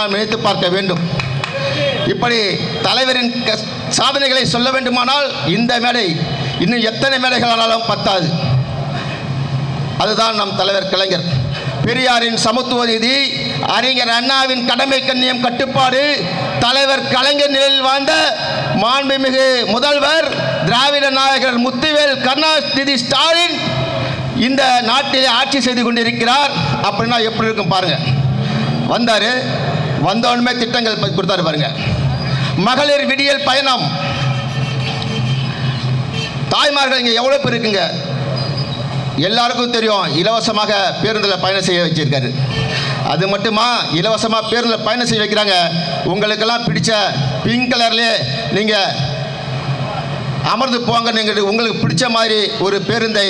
நாம் நினைத்து பார்க்க வேண்டும். இப்படி தலைவரின் சாதனைகளை சொல்ல வேண்டுமானால் இந்த மேடை இன்னும் எத்தனை மேடைகள் ஆனாலும் பத்தாது. அதுதான் நம் தலைவர் கலைஞர். பெரியாரின் சமத்துவ நிதி அறிஞர் அண்ணாவின் கடமை கண்ணியம் கட்டுப்பாடு தலைவர் கலைஞர் நிலையில் வாழ்ந்த மாண்புமிகு முதல்வர் திராவிட நாயகர் முத்துவேல் கருணாநிதி ஸ்டாலின் இந்த நாட்டிலே ஆட்சி செய்து கொண்டிருக்கிறார். அப்படின்னா எப்படி இருக்கும் பாருங்க. வந்தார். வந்தவனுமே திட்டங்கள் கொடுத்தாரு பாருங்க. மகளிர் விடியல் பயணம். தாய்மார்கள் இங்கே எவ்வளோ பேர் இருக்குங்க? எல்லாருக்கும் தெரியும் இலவசமாக பேருந்தில் பயணம் செய்ய வச்சிருக்காரு. அது மட்டுமா இலவசமாக பேருந்தில் பயணம் செய்ய வைக்கிறாங்க. உங்களுக்கெல்லாம் பிடிச்ச பிங்க் கலர்லேயே நீங்கள் அமர்ந்து போங்க நீங்கள் உங்களுக்கு பிடிச்ச மாதிரி ஒரு பேருந்தை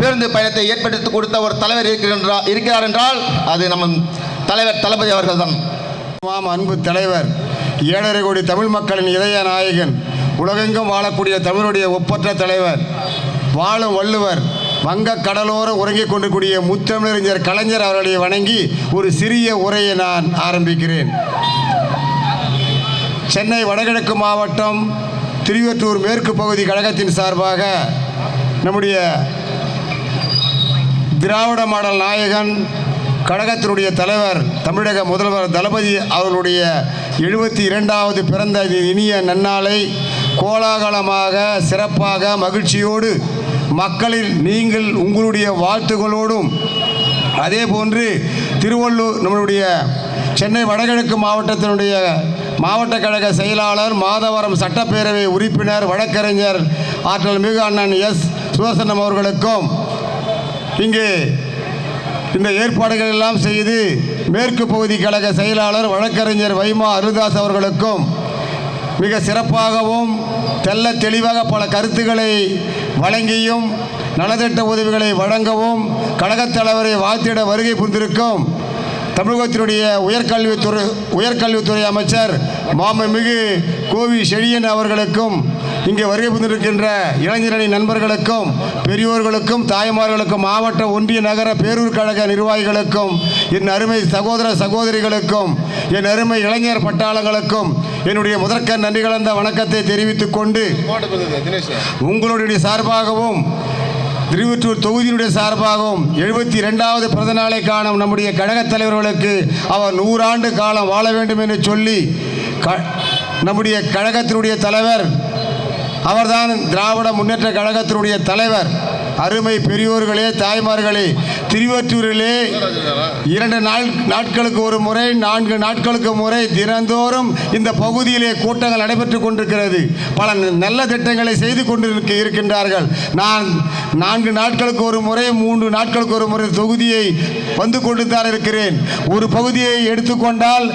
பேருந்து பயணத்தை ஏற்படுத்தி கொடுத்த ஒரு தலைவர் இருக்கின்றா இருக்கிறார் என்றால் அது நம்ம தலைவர் தளபதி அவர்கள் தான் மாம் அன்பு தலைவர் ஏழரை கோடி தமிழ் மக்களின் இதய நாயகன் உலகெங்கும் வாழக்கூடிய தமிழுடைய ஒப்பற்ற தலைவர் வாழும் வள்ளுவர் வங்க கடலோர உறங்கிக் கொண்டிருக்கூடிய முத்தமிழறிஞர் கலைஞர் அவர்களை வணங்கி ஒரு சிறிய உரையை நான் ஆரம்பிக்கிறேன். சென்னை வடகிழக்கு மாவட்டம் திருவற்றூர் மேற்கு பகுதி கழகத்தின் சார்பாக நம்முடைய திராவிட மாடல் நாயகன் கழகத்தினுடைய தலைவர் தமிழக முதல்வர் தளபதி அவர்களுடைய எழுபத்தி இரண்டாவது பிறந்த இனிய நன்னாளை கோலாகலமாக சிறப்பாக மகிழ்ச்சியோடு மக்களில் நீங்கள் உங்களுடைய வாழ்த்துகளோடும் அதே போன்று திருவள்ளூர் நம்மளுடைய சென்னை வடகிழக்கு மாவட்டத்தினுடைய மாவட்ட கழக செயலாளர் மாதவரம் சட்டப்பேரவை உறுப்பினர் வழக்கறிஞர் ஆற்றல் மிகு அண்ணன் எஸ். சுதர்சனம் அவர்களுக்கும் இங்கே இந்த ஏற்பாடுகள் எல்லாம் செய்து மேற்கு பகுதி கழக செயலாளர் வழக்கறிஞர் வைமா அருதாஸ் அவர்களுக்கும் மிக சிறப்பாகவும் தெல்ல தெளிவாக பல கருத்துக்களை வழங்கியும் நலத்திட்ட உதவிகளை வழங்கவும் கழகத் தலைவரை வாழ்த்திட வருகை புரிந்திருக்கும் தமிழகத்தினுடைய உயர்கல்வித்துறை உயர்கல்வித்துறை அமைச்சர் மாமமிகு கோவி செழியன் அவர்களுக்கும் இங்கே வருகை புரிந்திருக்கின்ற இளைஞரணி நண்பர்களுக்கும் பெரியோர்களுக்கும் தாய்மார்களுக்கும் மாவட்ட ஒன்றிய நகர பேரூர் கழக நிர்வாகிகளுக்கும் என் அருமை சகோதர சகோதரிகளுக்கும் என் அருமை இளைஞர் பட்டாளங்களுக்கும் என்னுடைய முதற்க நன்றி கலந்த வணக்கத்தை தெரிவித்துக் கொண்டு உங்களுடைய சார்பாகவும் திருவற்றூர் தொகுதியினுடைய சார்பாகவும் எழுபத்தி ரெண்டாவது பிறந்த நாளை காணும் நம்முடைய கழகத் தலைவர்களுக்கு அவர் நூறாண்டு காலம் வாழ வேண்டும் என்று சொல்லி க நம்முடைய கழகத்தினுடைய தலைவர் அவர்தான் திராவிட முன்னேற்ற கழகத்தினுடைய தலைவர். அருமை பெரியோர்களே தாய்மார்களே திருவற்றூரிலே இரண்டு நாள் நாட்களுக்கு ஒரு முறை நான்கு நாட்களுக்கு முறை தினந்தோறும் இந்த பகுதியிலே கூட்டங்கள் நடைபெற்று கொண்டிருக்கிறது. பல நல்ல திட்டங்களை செய்து கொண்டிருக்க இருக்கின்றார்கள். நான் நான்கு நாட்களுக்கு ஒரு முறை மூன்று நாட்களுக்கு ஒரு முறை தொகுதியை வந்து கொண்டு தான் இருக்கிறேன். ஒரு பகுதியை எடுத்துக்கொண்டால்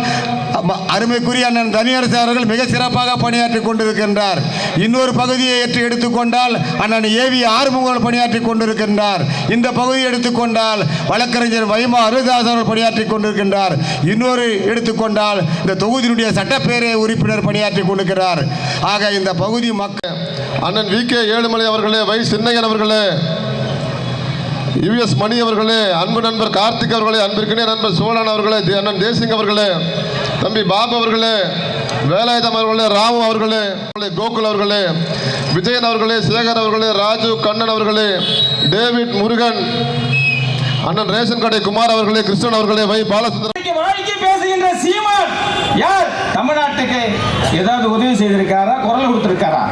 அருமைக்குரிய அண்ணன் தனியரசு அவர்கள் மிக சிறப்பாக பணியாற்றி கொண்டிருக்கின்றார். இன்னொரு பகுதியை ஏற்று எடுத்துக்கொண்டால் அண்ணன் ஏவி ஆறுமுகங்கள் பணியாற்றி கொண்டிருக்கின்றார். இந்த பகுதியை எடுத்துக்கொண்டால் வழக்கறிஞர் வைமா அருதாஸ் அவர்கள் பணியாற்றி கொண்டிருக்கின்றார். இன்னொரு எடுத்துக்கொண்டால் இந்த தொகுதியினுடைய சட்டப்பேரவை உறுப்பினர் பணியாற்றி கொண்டிருக்கிறார். ஆக இந்த பகுதி மக்கள் அண்ணன் வி கே ஏழுமலை அவர்களே வை சின்னையன் அவர்களே யுஎஸ் மணி அவர்களே அன்பு நண்பர் கார்த்திக் அவர்களே அன்பிற்கினிய நண்பர் சோழன் அவர்களே அண்ணன் தேசிங் அவர்களே தம்பி பாபு அவர்களே வேலாயுதம் அவர்களே ராமு அவர்களே, கோகுல் அவர்களே விஜயன் அவர்களே சேகர் அவர்களே ராஜு கண்ணன் அவர்களே டேவிட் முருகன் அண்ணன் ரேஷன் கடை குமார் அவர்களே கிருஷ்ணன் அவர்களே வை பாலசுந்தரம். இன்னைக்கு பேசுகின்ற சீமான் யார்? தமிழ்நாட்டுக்கு ஏதாவது உதவி செய்திருக்காரா? குரல் கொடுத்திருக்காரா?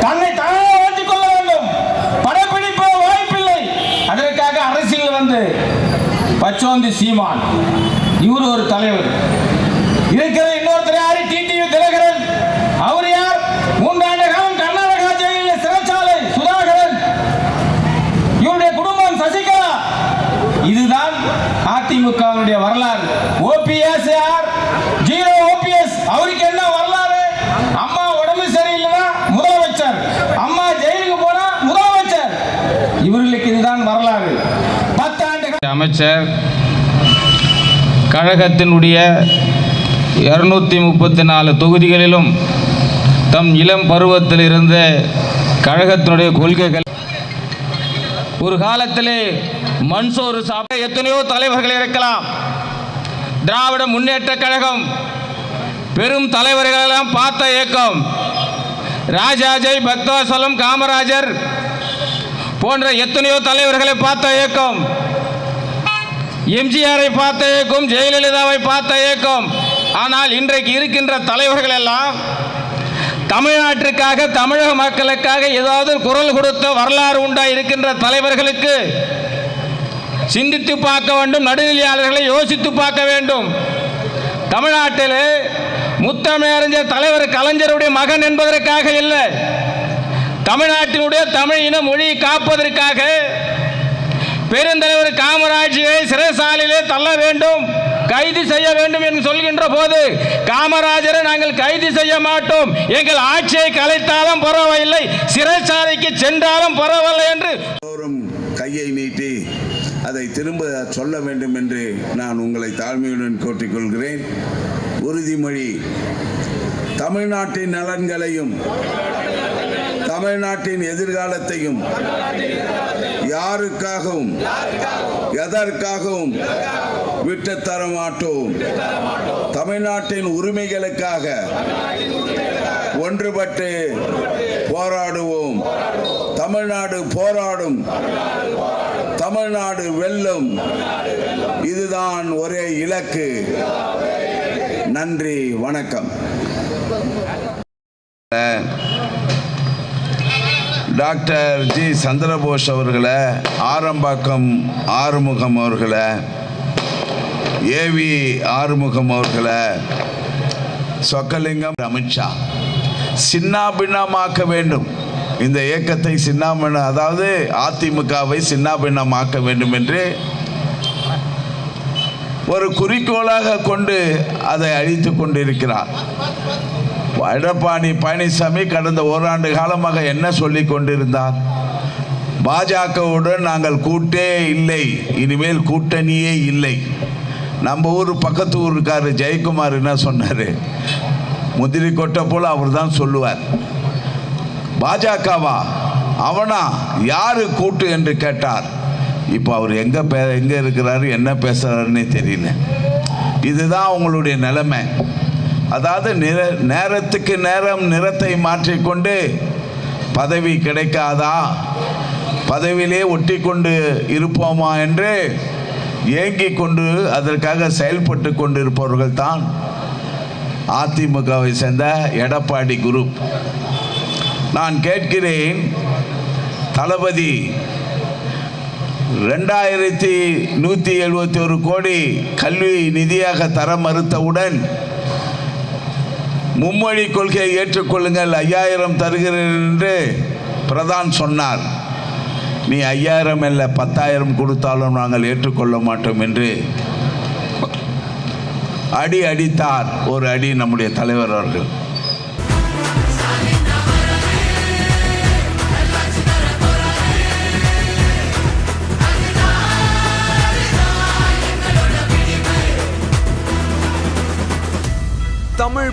தன்னை தானே வாழ்த்திக் கொள்ள வேண்டும். படப்பிடிப்போ வாய்ப்பில்லை. அதற்காக அரசியல் வந்து பச்சோந்தி சீமான். இவர் ஒரு தலைவர். இருக்கிற ஓபிஎஸ் யார்? Zero OPS. அவருக்கு என்ன வரலாறு? அம்மா உடம்பு சரியில்லைன்னா முதலமைச்சர். அம்மா ஜெயிலுக்கு போனா முதலமைச்சர். இவர்களுக்கு இதுதான் வரலாறு. பத்தாண்டு அமைச்சர் கழகத்தினுடைய இருநூத்தி முப்பத்தி நாலு தொகுதிகளிலும் தம் இளம் பருவத்திலிருந்து கழகத்தினுடைய கொள்கைகள். ஒரு காலத்திலே மண்சோறு சாப்பிட எத்தனையோ தலைவர்கள் இருக்கலாம். திராவிட முன்னேற்ற கழகம். பெரும் தலைவர்களெல்லாம் பார்த்த இயக்கம் ராஜாஜை பக்தவசலம் காமராஜர் போன்ற எத்தனையோ தலைவர்களை பார்த்த இயக்கம் எம்ஜிஆரை பார்த்த இயக்கம் ஜெயலலிதாவை பார்த்த இயக்கம் ஆனால் இன்றைக்கு இருக்கின்ற தலைவர்கள் எல்லாம் தமிழ்நாட்டிற்காக தமிழக மக்களுக்காக ஏதாவது குரல் கொடுத்த வரலாறு உண்டா இருக்கின்ற தலைவர்களுக்கு சிந்தித்து பார்க்க வேண்டும் நடுநிலையாளர்களை யோசித்து பார்க்க வேண்டும். தமிழ்நாட்டில் முத்தமிழறிஞர் தலைவர் கலைஞருடைய மகன் என்பதற்காக இல்லை. தமிழ்நாட்டினுடைய தமிழ் இன மொழியை காப்பதற்காக பெருந்தலைவர் காமராஜரை சிறைசாலையிலே தள்ள வேண்டும் கைது செய்ய வேண்டும் என்று சொல்கின்ற போது காமராஜரை நாங்கள் கைது செய்ய மாட்டோம். எங்கள் ஆட்சியை கலைத்தாலும் பரவாயில்லை சிறைச்சாலைக்கு சென்றாலும் பரவாயில்லை என்று கையை நீட்டி அதை திரும்ப சொல்ல வேண்டும் என்று நான் உங்களை தாழ்மையுடன் கோட்டிக்கொள்கிறேன். உறுதிமொழி. தமிழ்நாட்டின் நலன்களையும் தமிழ்நாட்டின் எதிர்காலத்தையும் யாருக்காகவும் எதற்காகவும் விட்டு தர மாட்டோம். தமிழ்நாட்டின் உரிமைகளுக்காக ஒன்றுபட்டு போராடுவோம். தமிழ்நாடு போராடும். தமிழ்நாடு வெல்லும். இதுதான் ஒரே இலக்கு. நன்றி வணக்கம். டாக்டர் ஜி சந்திரபோஸ் அவர்களை ஆரம்பாக்கம் ஆறுமுகம் அவர்களை ஏவி ஆறுமுகம் அவர்களை சொக்கலிங்கம் அமித்ஷா சின்னாபின்னமாக்க வேண்டும். இந்த இயக்கத்தை சின்னாபின்ன அதாவது அதிமுகவை சின்னாபின்னமாக்க வேண்டும் என்று ஒரு குறிக்கோளாக கொண்டு அதை அழித்து கொண்டிருக்கிறார். எடப்பாடி பழனிசாமி கடந்த ஓராண்டு காலமாக என்ன சொல்லி கொண்டிருந்தார்? பாஜகவுடன் நாங்கள் கூட்டே இல்லை இனிமேல் கூட்டணியே இல்லை. நம்ம ஊர் பக்கத்து ஊருக்காரு ஜெயக்குமார் என்ன சொன்னார்? முதிரி கொட்டை போல் அவர் தான் சொல்லுவார். பாஜகவா? அவனா? யாரு கூட்டு என்று கேட்டார். இப்போ அவர் எங்கே பே எங்கே இருக்கிறாரு என்ன பேசுகிறாருன்னே தெரியல. இதுதான் அவங்களுடைய நிலைமை. அதாவது நிற நேரத்துக்கு நேரம் நிறத்தை மாற்றிக்கொண்டு பதவி கிடைக்காதா? பதவியிலே ஒட்டி கொண்டு இருப்போமா என்று ஏங்கி கொண்டு அதற்காக செயல்பட்டு கொண்டிருப்பவர்கள் தான் அதிமுகவை சேர்ந்த எடப்பாடி குரூப். நான் கேட்கிறேன் தளபதி ரெண்டாயிரத்தி நூற்றி எழுபத்தி ஒரு கோடி கல்வி நிதியாக தர மறுத்தவுடன் மும்மொழி கொள்கையை ஏற்றுக்கொள்ளுங்கள் ஐயாயிரம் தருகிறேன் என்று பிரதான் சொன்னார். நீ ஐயாயிரம் இல்லை பத்தாயிரம் கொடுத்தாலும் நாங்கள் ஏற்றுக்கொள்ள மாட்டோம் என்று அடி அடித்தார் ஒரு அடி நம்முடைய தலைவர் அவர்கள்.